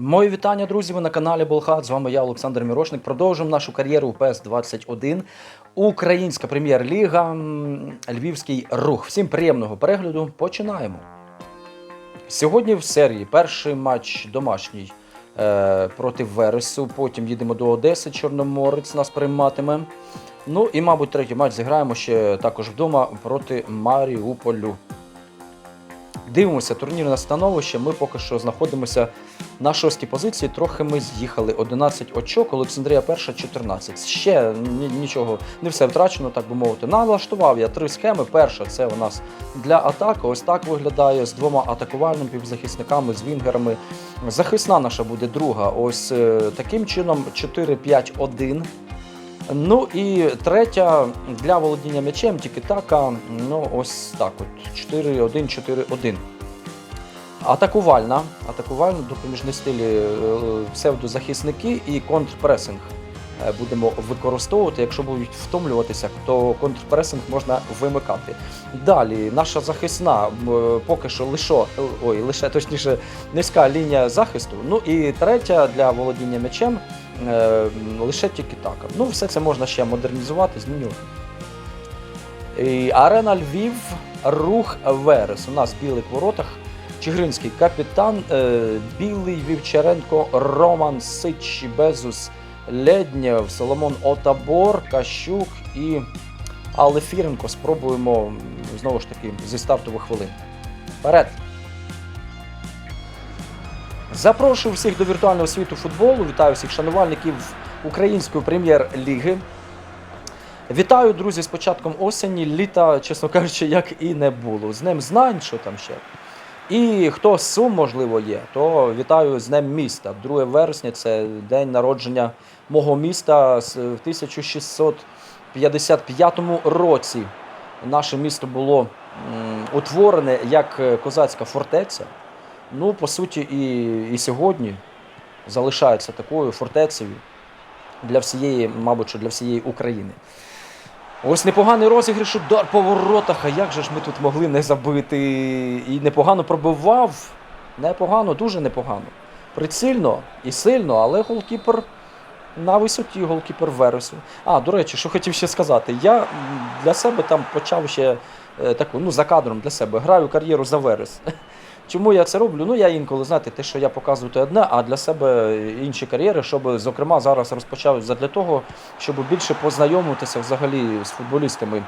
Мої вітання, друзі. Ви на каналі Болхат. З вами я, Олександр Мірошник. Продовжуємо нашу кар'єру у ПЕС 21 Українська прем'єр-ліга, Львівський рух. Всім приємного перегляду. Починаємо. Сьогодні в серії перший матч домашній е, проти Вересу. Потім їдемо до Одеси. Чорноморець нас прийматиме. Ну і, мабуть, третій матч зіграємо ще також вдома проти Маріуполю. Дивимося турнірне становище. Ми поки що знаходимося на шостій позиції. Трохи ми з'їхали. 11 очок, Олександрія перша 14. Ще ні- нічого, не все втрачено, так би мовити. Налаштував я три схеми. Перша це у нас для атаки. Ось так виглядає з двома атакувальними півзахисниками, з вінгерами. Захисна наша буде друга. Ось е, таким чином 4-5-1. Ну і третя для володіння м'ячем, тільки така, ну ось так от 4-1-4-1. Атакувальна, атакувальна, допоміжні стилі е, псевдозахисники і контрпресинг е, будемо використовувати. Якщо будуть втомлюватися, то контрпресинг можна вимикати. Далі, наша захисна е, поки що лише, ой, лише точніше низька лінія захисту. Ну і третя для володіння м'ячем лише тільки так. Ну, все це можна ще модернізувати, змінювати. І Арена Львів, рух Верес. У нас в білих воротах. Чигиринський капітан, е, Білий Вівчаренко, Роман Сич, Безус, Леднєв, Соломон Отабор, Кащук і Алефіренко. Спробуємо знову ж таки зі стартових хвилин. Вперед! Запрошую всіх до віртуального світу футболу. Вітаю всіх шанувальників української прем'єр-ліги. Вітаю, друзі, з початком осені. Літа, чесно кажучи, як і не було. З Днем знань, що там ще. І хто з Сум, можливо, є, то вітаю з Днем міста. 2 вересня це день народження мого міста З- в 1655 році. Наше місто було утворене як е, козацька фортеця. Ну, по суті, і, і сьогодні залишається такою фортецею для всієї, мабуть, для всієї України. Ось непоганий розіграш, удар по воротах. А як же ж ми тут могли не забити? І непогано пробивав. Непогано, дуже непогано. Прицільно і сильно, але голкіпер на висоті, голкіпер Вересу. А, до речі, що хотів ще сказати. Я для себе там почав ще е, таку, ну, за кадром для себе, граю кар'єру за Верес. Чому я це роблю? Ну, я інколи, знаєте, те, що я показую, то одне, а для себе інші кар'єри, щоб, зокрема, зараз розпочав для того, щоб більше познайомитися взагалі з футболістами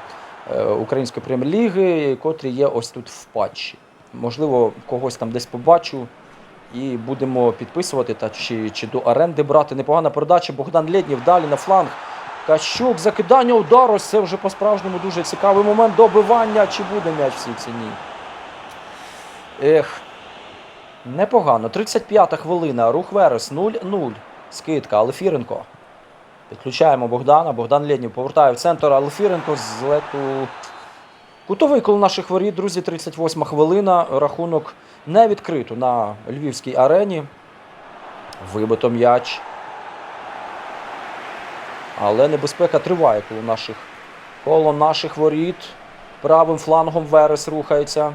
е, Української прем'єр-ліги, котрі є ось тут в патчі. Можливо, когось там десь побачу і будемо підписувати та чи, чи до оренди брати. Непогана передача. Богдан Лєднєв далі на фланг. Кащук, закидання удару. Це вже по-справжньому дуже цікавий момент добивання. Чи буде м'яч в цій ціні? Ех, непогано. 35-та хвилина. Рух Верес 0-0. Скидка. Алефіренко. Підключаємо Богдана. Богдан Лєднів повертає в центр. Алефіренко з лету. Кутовий коло наших воріт, друзі, 38 хвилина. Рахунок не відкрито на львівській арені. Вибито м'яч. Але небезпека триває коло наших, коло наших воріт. Правим флангом Верес рухається.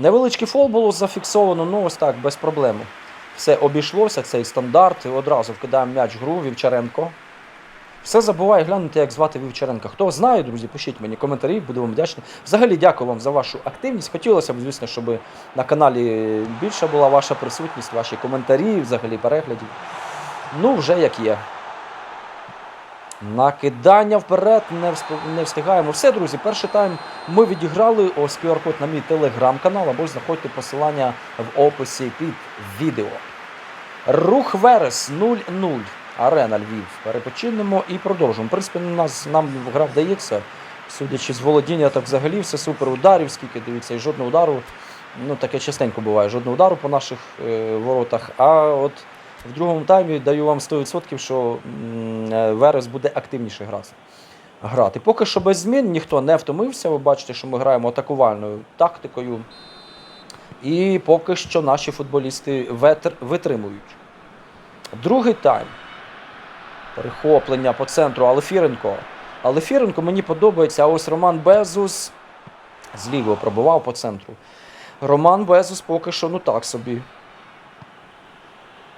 Невеличкий фол було зафіксовано, ну ось так, без проблем. Все обійшлося, цей стандарт. І одразу вкидаємо м'яч в гру Вівчаренко. Все забуває глянути, як звати Вівчаренка. Хто знає, друзі, пишіть мені коментарі, буду вам вдячний. Взагалі дякую вам за вашу активність. Хотілося б, звісно, щоб на каналі більша була ваша присутність, ваші коментарі, взагалі переглядів. Ну, вже як є. Накидання вперед, не, не встигаємо. Все, друзі, перший тайм ми відіграли. Ось QR-код на мій телеграм-канал, або знаходьте посилання в описі під відео. Рух Верес 0-0. Арена Львів. Перепочинемо і продовжимо. В принципі, нас нам гра вдається. Судячи з володіння, так взагалі все супер ударів, скільки дивіться, і жодного удару. Ну, таке частенько буває, жодного удару по наших е, воротах. А от в другому таймі даю вам 100%, що м, Верес буде активніше грати. Поки що без змін ніхто не втомився. Ви бачите, що ми граємо атакувальною тактикою. І поки що наші футболісти витримують. Другий тайм. Перехоплення по центру Алефіренко. Алефіренко мені подобається, а ось Роман Безус З лівого пробивав по центру. Роман Безус поки що ну так собі.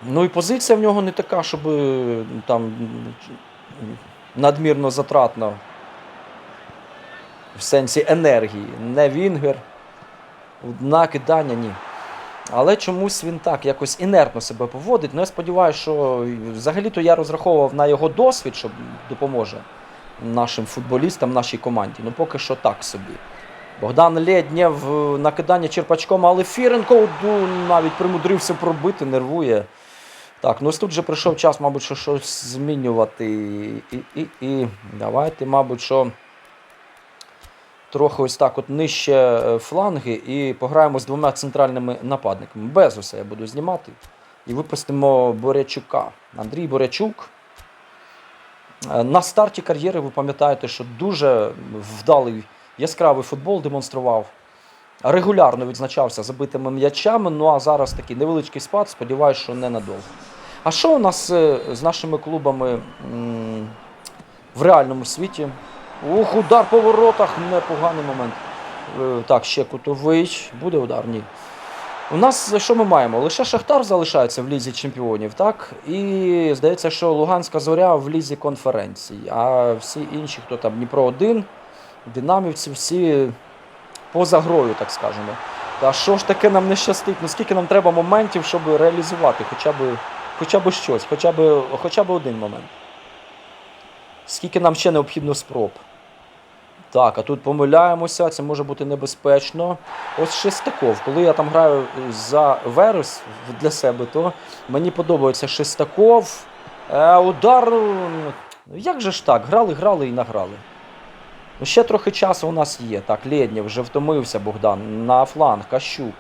Ну і позиція в нього не така, щоб е, там надмірно затратна в сенсі енергії. Не Вінгер, на кидання ні. Але чомусь він так якось інертно себе поводить. Ну, я сподіваюся, що взагалі-то я розраховував на його досвід, що допоможе нашим футболістам, нашій команді. Ну, поки що так собі. Богдан Лєднєв е, накидання черпачком, але Фіренко навіть примудрився пробити, нервує. Так, ну ось тут вже прийшов час, мабуть, що щось змінювати. І, і, і давайте, мабуть, що трохи ось так от нижче е, фланги і пограємо з двома центральними нападниками. Безуса я буду знімати. І випустимо Борячука. Андрій Борячук. Е, На старті кар'єри ви пам'ятаєте, що дуже вдалий яскравий футбол демонстрував. Регулярно відзначався забитими м'ячами. Ну а зараз такий невеличкий спад, сподіваюся, що ненадовго. А що у нас е, з нашими клубами в реальному світі? Ух, удар по воротах, непоганий момент. Е, Так, ще кутовий. Буде удар? Ні. У нас що ми маємо? Лише Шахтар залишається в лізі чемпіонів, так? І здається, що Луганська зоря в лізі конференцій. А всі інші, хто там Дніпро 1 динамівці, всі поза грою, так скажемо. Та що ж таке нам не щастить? Ну скільки нам треба моментів, щоб реалізувати хоча б, хоча б щось, хоча б, хоча б один момент. Скільки нам ще необхідно спроб? Так, а тут помиляємося, це може бути небезпечно. Ось Шестаков. Коли я там граю за Верес для себе, то мені подобається Шестаков. Е, удар. Як же ж так? Грали, грали і награли. Ну, ще трохи часу у нас є. Так, Лєднєв вже втомився Богдан. На фланг, Кащук.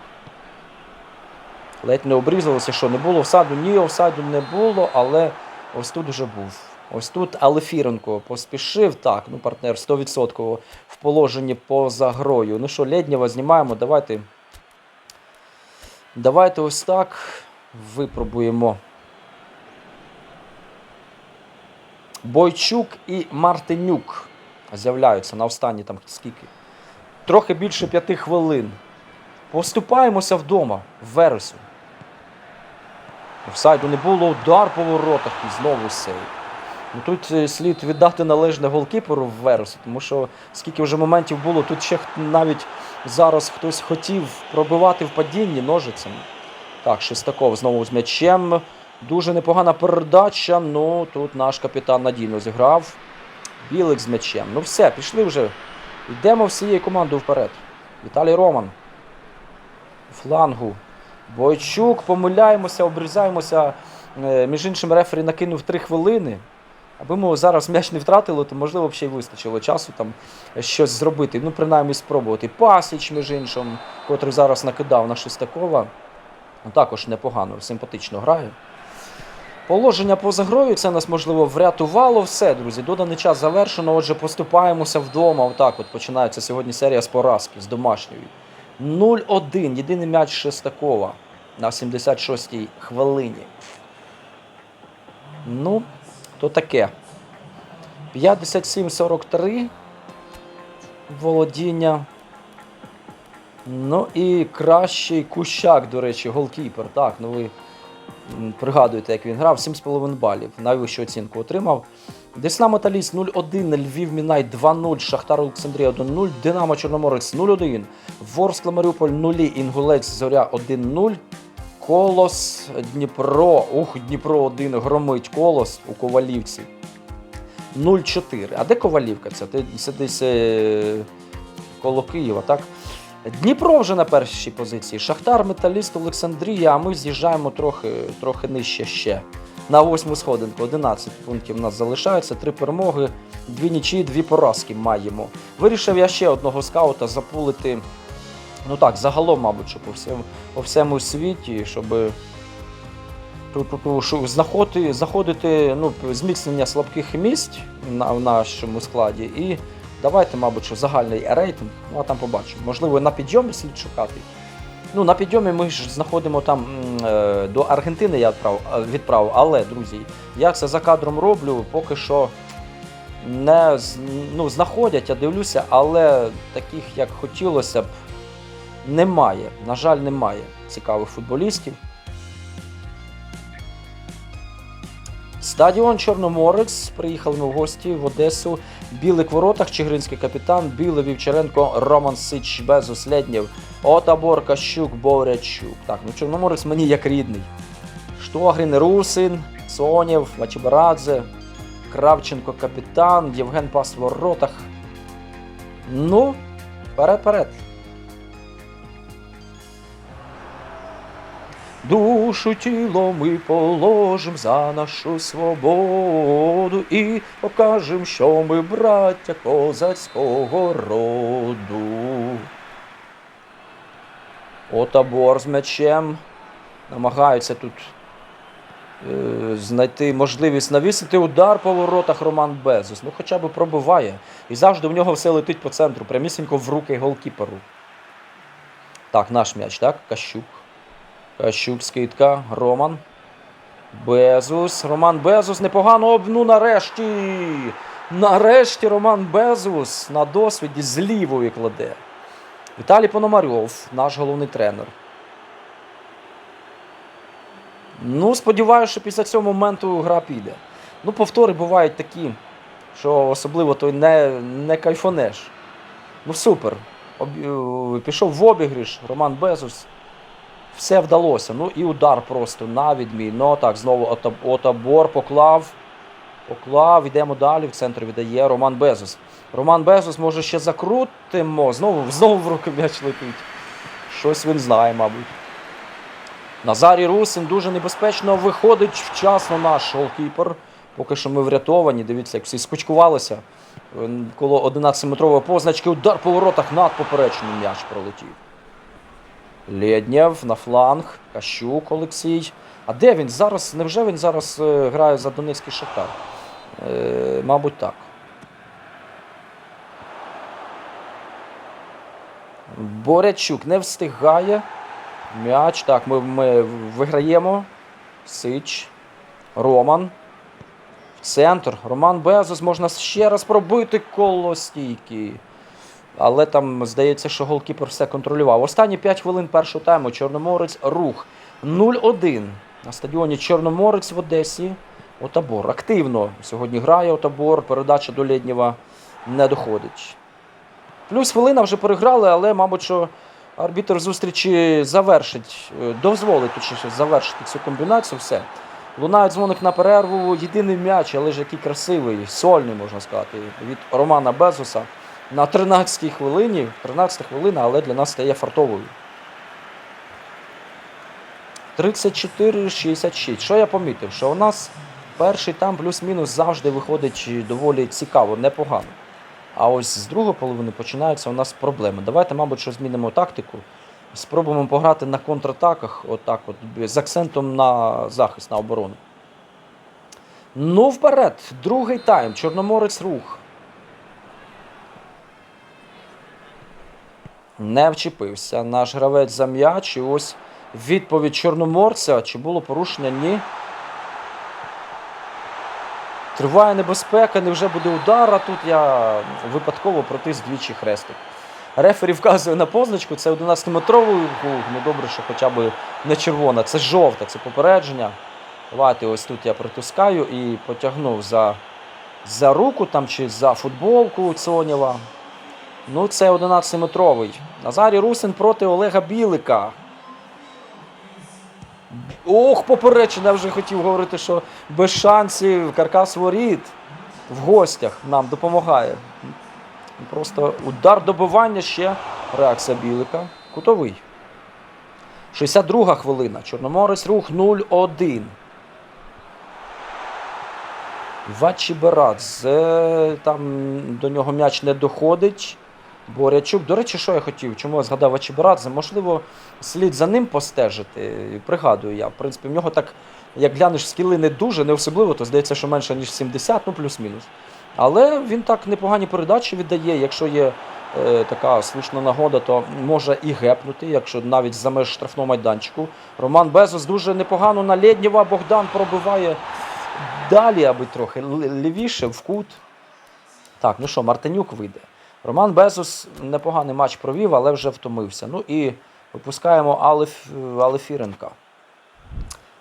Ледь не обрізалося, що не було офсайду. Ні, офсайду не було, але ось тут вже був. Ось тут Алефіренко поспішив. Так, ну партнер 100% в положенні поза грою. Ну що, Лєднєва знімаємо. Давайте. Давайте ось так випробуємо. Бойчук і Мартинюк з'являються на останні там скільки. Трохи більше п'яти хвилин. Поступаємося вдома в Вересу. Офсайду не було удар по воротах і знову сейв. Ну, тут е, слід віддати належне голкіперу в Вересу, тому що скільки вже моментів було, тут ще навіть зараз хтось хотів пробивати в падінні ножицями. Так, Шестаков знову з м'ячем. Дуже непогана передача. Ну тут наш капітан надійно зіграв. Білик з м'ячем. Ну все, пішли вже. Йдемо всією командою вперед. Віталій Роман. Флангу. Бойчук, помиляємося, обрізаємося. Е, Між іншим, рефері накинув 3 хвилини. Аби ми зараз м'яч не втратили, то можливо ще й вистачило часу там щось зробити. Ну, принаймні спробувати. Пасіч, між іншим, котрий зараз накидав на Шестакова. Ну, також непогано, симпатично грає. Положення поза грою це нас можливо врятувало. Все, друзі. Доданий час завершено. Отже, поступаємося вдома. Отак от починається сьогодні серія з поразки, з домашньої. 0-1. Єдиний м'яч Шестакова на 76-й хвилині. Ну, то таке. 57-43. Володіння. Ну і кращий кущак, до речі, голкіпер. Так, ну ви пригадуєте, як він грав, 7,5 балів. Найвищу оцінку отримав. Десна Металіст 0-1, Львів Мінай 2-0, Шахтар Олександрія 1-0, Динамо Чорноморець 0-1, Ворскла Маріуполь 0, Інгулець Зоря 1-0, Колос Дніпро. Ух, Дніпро 1 громить Колос у Ковалівці. 0-4. А де Ковалівка? Це, це десь е, коло Києва, так? Дніпро вже на першій позиції. Шахтар, Металіст, Олександрія, а ми з'їжджаємо трохи, трохи нижче ще. На восьму сходинку 11 пунктів у нас залишається, три перемоги, дві нічі, дві поразки маємо. Вирішив я ще одного скаута запулити. Ну так, загалом, мабуть, що по всьому, по всьому світі, щоб що знаходити, ну, зміцнення слабких місць на, в нашому складі. І давайте, мабуть, що загальний рейтинг, ну а там побачимо. Можливо, на підйомі слід шукати. Ну, на підйомі ми ж знаходимо там е, до Аргентини я відправ, відправив, але, друзі, я це за кадром роблю, поки що не ну, знаходять, я дивлюся, але таких, як хотілося б, немає. На жаль, немає цікавих футболістів. Стадіон Чорноморець. Приїхали ми в гості в Одесу. Білик в воротах, Чигиринський капітан, Білий Вівчаренко, Роман Сич, Безус, Леднєв, Отабор, Кащук, Борячук. Так, ну Чорноморець мені як рідний. Штогрін, Русин, Сонєв, Вачебарадзе, Кравченко капітан, Євген Пас в воротах. Ну, вперед-перед. Душу тіло ми положим за нашу свободу і покажем, що ми браття козацького роду. Отабор з м'ячем. Намагаються тут е, знайти можливість навісити удар по воротах Роман Безус. Ну хоча б пробиває. І завжди в нього все летить по центру, прямісінько в руки голкіперу. Так, наш м'яч, так? Кащук. Кащук, скидка, Роман. Безус. Роман Безус непогано об... Ну нарешті. Нарешті Роман Безус на досвіді з лівої кладе. Віталій Пономарьов, наш головний тренер. Ну, сподіваюся, що після цього моменту гра піде. Ну, повтори бувають такі, що особливо той не, не кайфонеш. Ну, супер. Е, Пішов в обігріш, Роман Безус. Все вдалося. Ну і удар просто на відмін. Ну так, знову Ота- Отабор поклав. Поклав, йдемо далі. В центр віддає Роман Безус. Роман Безус, може, ще закрутимо. Знову, знову в руки м'яч летить. Щось він знає, мабуть. Назарій Русин дуже небезпечно виходить вчасно наш голкіпер. Поки що ми врятовані. Дивіться, як всі скучкувалися. Е, Коло 11-метрової позначки удар по воротах над поперечним м'яч пролетів. Лєднєв на фланг, Кащук Олексій. А де він зараз? Невже він зараз е, грає за Донецький Шахтар? Е, мабуть, так. Борячук не встигає. М'яч. Так, ми, ми виграємо. Сич. Роман. В центр. Роман Безос. Можна ще раз пробити коло стійки. Але там здається, що голкіпер все контролював. Останні 5 хвилин першого тайму Чорноморець рух 0-1 на стадіоні Чорноморець в Одесі. Отабор активно сьогодні грає Отабор. Передача до Лєднєва не доходить. Плюс хвилина вже переграли, але, мабуть, що арбітр зустрічі завершить, е, дозволить точніше завершити цю комбінацію. Все. Лунає дзвоник на перерву. Єдиний м'яч, але ж який красивий, сольний, можна сказати, від Романа Безоса на 13-й хвилині. 13 хвилина, але для нас стає фартовою. 34-66. Що я помітив? Що у нас перший там плюс-мінус завжди виходить доволі цікаво, непогано. А ось з другої половини починаються у нас проблеми. Давайте, мабуть, що змінимо тактику. Спробуємо пограти на контратаках, отак от, з акцентом на захист, на оборону. Ну, вперед, другий тайм. Чорноморець рух. Не вчепився наш гравець за м'яч. І ось відповідь Чорноморця. Чи було порушення? Ні. Триває небезпека, невже буде удар, а тут я випадково протис двічі хрестик. Рефері вказує на позначку, це 11-метровий гул. Ну добре, що хоча б не червона, це жовта, це попередження. Давайте ось тут я притискаю і потягнув за, за руку там чи за футболку Цонєва. Ну, це 11-метровий. Назарій Русин проти Олега Білика. Ох, поперечення, я вже хотів говорити, що без шансів Каркас Воріт в гостях нам допомагає. Просто удар добивання ще. Реакція Білика. Кутовий. 62 хвилина. Чорноморець рух 0-1. Вачіберадзе. Там до нього м'яч не доходить. Борячук. До речі, що я хотів? Чому я згадав Вачіберадзе? Можливо, слід за ним постежити. Пригадую я. В принципі, в нього так, як глянеш, скіли не дуже, не особливо, то здається, що менше, ніж 70, ну плюс-мінус. Але він так непогані передачі віддає. Якщо є е, така слушна нагода, то може і гепнути, якщо навіть за меж штрафного майданчику. Роман Безос дуже непогано на Лєднєва. Богдан пробиває далі, аби трохи лівіше, в кут. Так, ну що, Мартинюк вийде. Роман Безус непоганий матч провів, але вже втомився. Ну і випускаємо Алеф, Алефіренка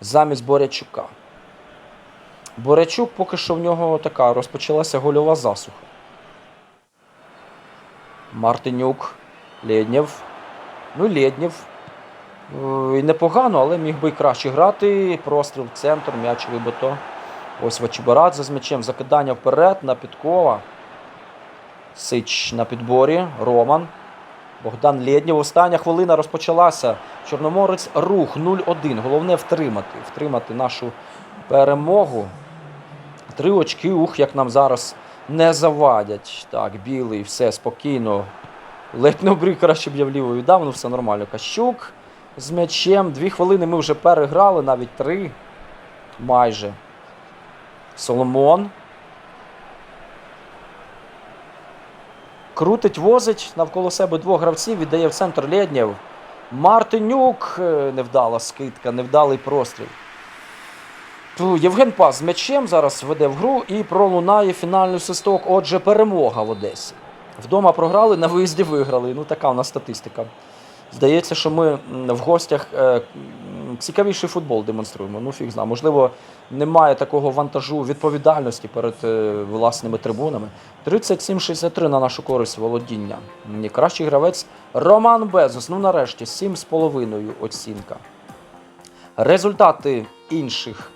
замість Борячука. Борячук поки що в нього така розпочалася гольова засуха. Мартинюк, Лєднєв. Ну, Лєднєв. Е, І непогано, але міг би і краще грати. Простріл в центр, м'яч вибито. Ось Вачібарадзе з м'ячем. Закидання вперед на Підкова. Сич на підборі. Роман. Богдан Лєднєв. Остання хвилина розпочалася. Чорноморець рух 0-1. Головне втримати. Втримати нашу перемогу. Три очки, ух, як нам зараз не завадять. Так, білий, все спокійно. Ледь не обрив, краще б я вліво віддав, ну все нормально. Кащук з м'ячем. Дві хвилини ми вже переграли, навіть три. Майже. Соломон. Крутить, возить навколо себе двох гравців, віддає в центр Лєднєв. Мартинюк. е, Невдала скидка, невдалий простріл. Євген Пас з м'ячем зараз веде в гру і пролунає фінальний свисток. Отже, перемога в Одесі. Вдома програли, на виїзді виграли. Ну, така у нас статистика. Здається, що ми в гостях е, цікавіший футбол демонструємо. Ну, фіг зна. Можливо, немає такого вантажу відповідальності перед е, власними трибунами. 37-63 на нашу користь володіння. Кращий гравець Роман Безос. Ну, нарешті, 7,5 оцінка. Результати інших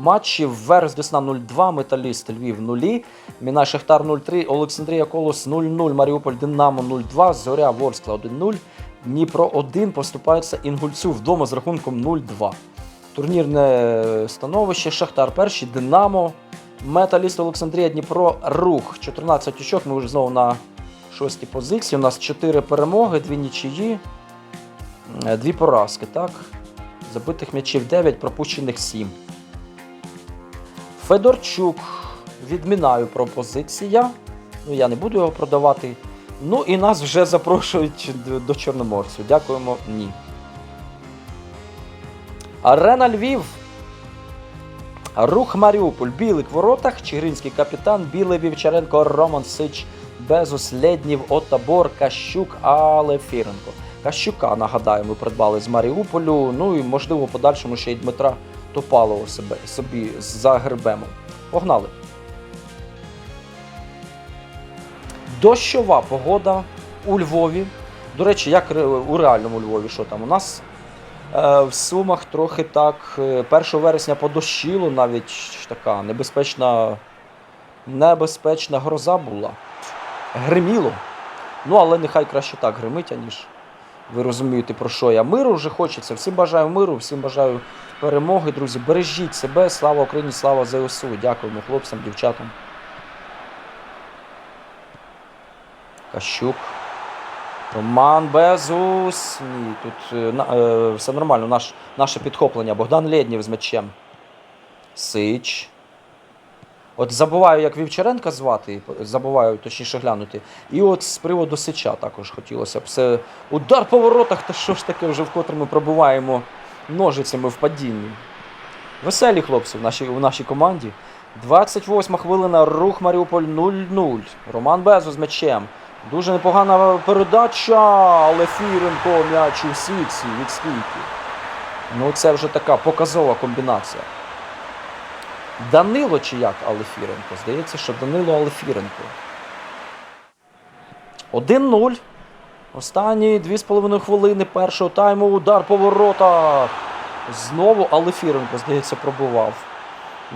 матчів. Верес Десна 0-2, Металіст Львів 0, Мінай Шахтар 0-3, Олександрія Колос 0-0, Маріуполь Динамо 0-2, Зоря Ворскла 1-0, Дніпро 1 поступається Інгульцю вдома з рахунком 0-2. Турнірне становище Шахтар перший, Динамо, Металіст Олександрія, Дніпро, Рух. 14 очок. Ми вже знову на шостій позиції. У нас 4 перемоги, 2 нічиї, 2 поразки. Так? Забитих м'ячів 9, пропущених 7. Федорчук. Відмінаю пропозиція. Ну, я не буду його продавати. Ну і нас вже запрошують до Чорноморцю. Дякуємо, ні. Арена Львів. Рух Маріуполь. Білик в воротах. Чигиринський капітан. Білий Вівчаренко, Роман Сич, Безус, Леднів, Отабор, Кащук, Алефіренко. Кащука, нагадаю, ми придбали з Маріуполю. Ну і можливо, в подальшому ще й Дмитра Топалова себе, собі за гербемом. Погнали. Дощова погода у Львові. До речі, як у реальному Львові, що там? У нас е, в Сумах трохи так. е, 1 вересня подощило, навіть така небезпечна, небезпечна гроза була. Гриміло. Ну, але нехай краще так гримить, аніж ви розумієте, про що я. Миру вже хочеться. Всім бажаю миру, всім бажаю перемоги, друзі. Бережіть себе. Слава Україні, слава ЗСУ. Дякуємо хлопцям, дівчатам. Кащук. Роман Безус. Ні, тут е, е, все нормально. Наш, наше підхоплення. Богдан Лєднєв з м'ячем. Сич. От забуваю, як Вівчаренка звати, забуваю точніше глянути. І от з приводу Сича також хотілося б. Це удар по воротах, та що ж таке вже вкотре ми пробуваємо ножицями в падінні. Веселі хлопці в нашій, у нашій команді. 28 хвилина, рух Маріуполь 0-0. Роман Безу з м'ячем. Дуже непогана передача, але Фіренко м'яч у сітці від стійки. Ну, це вже така показова комбінація. Данило чи як Алефіренко? Здається, що Данило Алефіренко. 1-0. Останні 2,5 хвилини першого тайму. Удар по воротах. Знову Алефіренко, здається, пробував.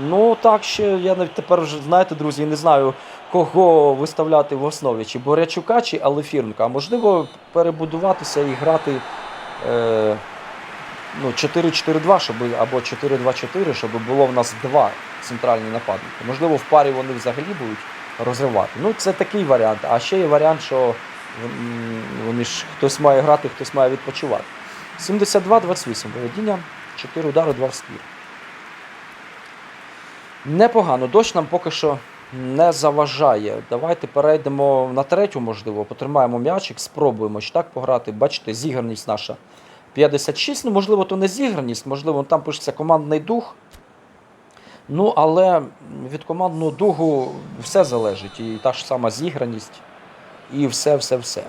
Ну, так ще я навіть тепер вже, знаєте, друзі, не знаю, кого виставляти в основі, чи Борячука, чи Алефіренка. А можливо, перебудуватися і грати е, ну, 4-4-2, щоб, або 4-2-4, щоб було в нас два центральні нападники. Можливо, в парі вони взагалі будуть розривати. Ну, це такий варіант. А ще є варіант, що вони ж хтось має грати, хтось має відпочивати. 72-28 володіння, 4 удари, 2 в ствір. Непогано. Дощ нам поки що не заважає. Давайте перейдемо на третю, можливо, потримаємо м'ячик, спробуємо ж так пограти. Бачите, зіграність наша 56. Ну, можливо, то не зіграність, можливо, там пишеться командний дух. Ну, але від командного дугу все залежить. І та ж сама зіграність, і все, все, все.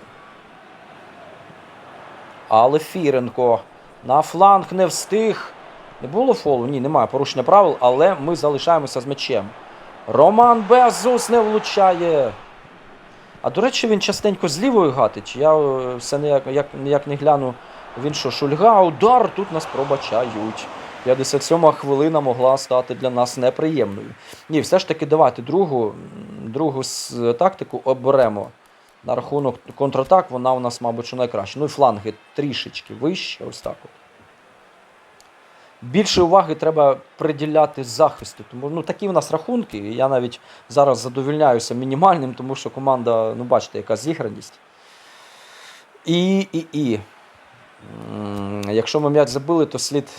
Але Фіренко на фланг не встиг. Не було фолу? Ні, немає порушення правил, але ми залишаємося з м'ячем. Роман Безус не влучає. А до речі, він частенько з лівою гатить. Я е, все ніяк, як, ніяк не гляну. Він що, шульга, удар, тут нас пробачають. 57-ма хвилина могла стати для нас неприємною. Ні, все ж таки давайте другу, другу тактику оберемо. На рахунок контратак, вона у нас, мабуть, що найкраща. Ну і фланги трішечки вище, ось так от. Більше уваги треба приділяти захисту. Тому ну, такі в нас рахунки. Я навіть зараз задовільняюся мінімальним, тому що команда, ну бачите, яка зіграність. І, і, і. Якщо ми м'яч забили, то слід,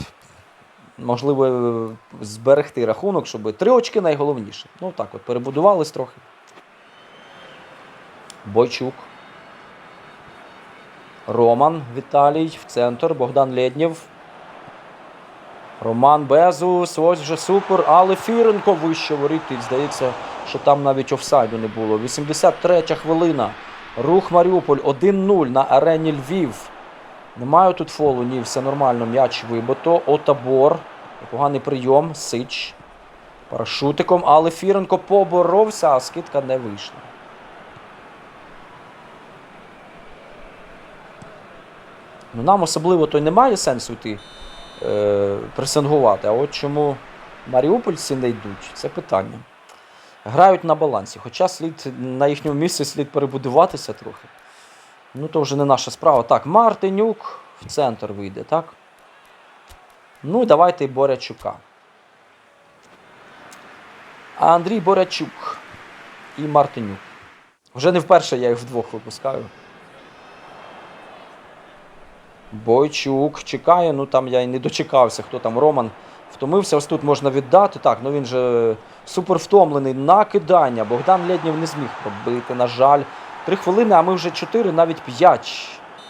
можливо, зберегти рахунок, щоб три очки найголовніше. Ну так от, перебудувались трохи. Бойчук. Роман Віталій в центр. Богдан Лєднєв. Роман Безус, ось вже супер, але Фіренко вище воріт. І здається, що там навіть офсайду не було. 83 хвилина. Рух Маріуполь 1-0 на арені Львів. Немає тут фолу, ні, все нормально. М'яч вибито. Отабор. Непоганий прийом. Сич. Парашутиком, але Фіренко поборовся, а скидка не вийшла. Ну, нам особливо то й немає сенсу йти е, пресингувати. А от чому маріупольці не йдуть, це питання. Грають на балансі. Хоча слід на їхньому місці слід перебудуватися трохи. Ну, то вже не наша справа. Так, Мартинюк в центр вийде, так? Ну, давайте і Борячука. Андрій Борячук і Мартинюк. Вже не вперше я їх вдвох випускаю. Бойчук чекає, ну там я і не дочекався, хто там Роман втомився. Ось тут можна віддати. Так, ну він же супер втомлений. Накидання. Богдан Лєднєв не зміг пробити, на жаль. Три хвилини, а ми вже чотири, навіть п'ять.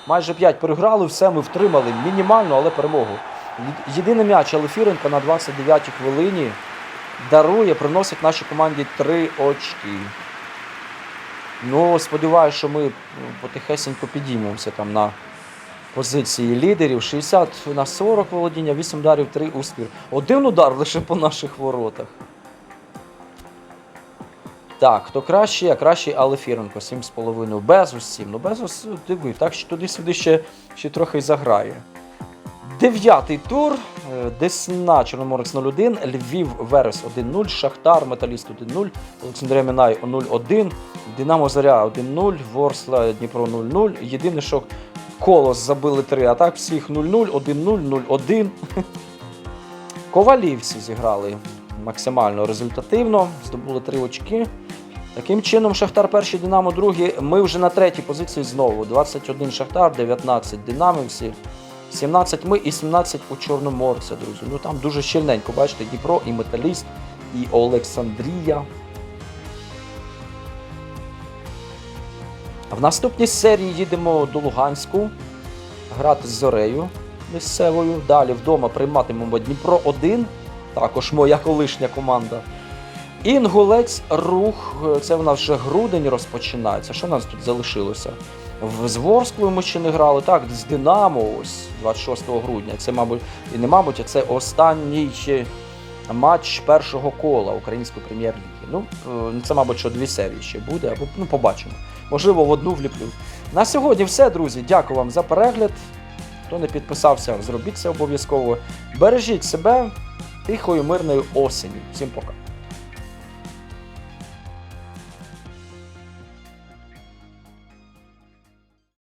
Майже п'ять переграли, все ми втримали. Мінімально, але перемогу. Єдиний м'яч Алефіренка на 29-й хвилині дарує, приносить нашій команді три очки. Ну, сподіваюся, що ми потихесенько підіймемося там на позиції лідерів. 60 на 40 володіння, 8 ударів, 3 успіх. Один удар лише по наших воротах. Так, хто кращий, а кращий Алефіренко, 7,5. Безус 7. Ну, Безус, диви, так що туди-сюди ще, ще трохи заграє. Дев'ятий тур. Е, Десна Чорноморець 0-1, Львів Верес 1-0, Шахтар Металіст 1-0, Олександрія Мінай 0-1, Динамо Заря 1-0, Ворсла Дніпро 0-0. Єдине, що Колос забили 3, а так всіх 0-0, 1-0, 0-1. Ковалівці зіграли максимально результативно, здобули 3 очки. Таким чином, Шахтар перший, Динамо другий. Ми вже на третій позиції знову. 21 Шахтар, 19 Динамівці, 17 ми і 17 у Чорноморця, друзі. Ну там дуже щільненько, бачите, Дніпро і Металіст, і Олександрія. В наступній серії їдемо до Луганську грати з Зорею місцевою. Далі вдома прийматимемо Дніпро 1, також моя колишня команда. Інгулець рух, це в нас вже грудень розпочинається. Що в нас тут залишилося? З Ворсклою ми ще не грали. Так, з Динамо, ось 26 грудня. Це, мабуть, і не мабуть, а це останній матч першого кола української прем'єр-ліги. Ну, е, це, мабуть, що дві серії ще буде, або ну, побачимо. Можливо, в одну вліплю. На сьогодні все, друзі. Дякую вам за перегляд. Хто не підписався, зробіть це обов'язково. Бережіть себе тихої, мирної осені. Всім пока.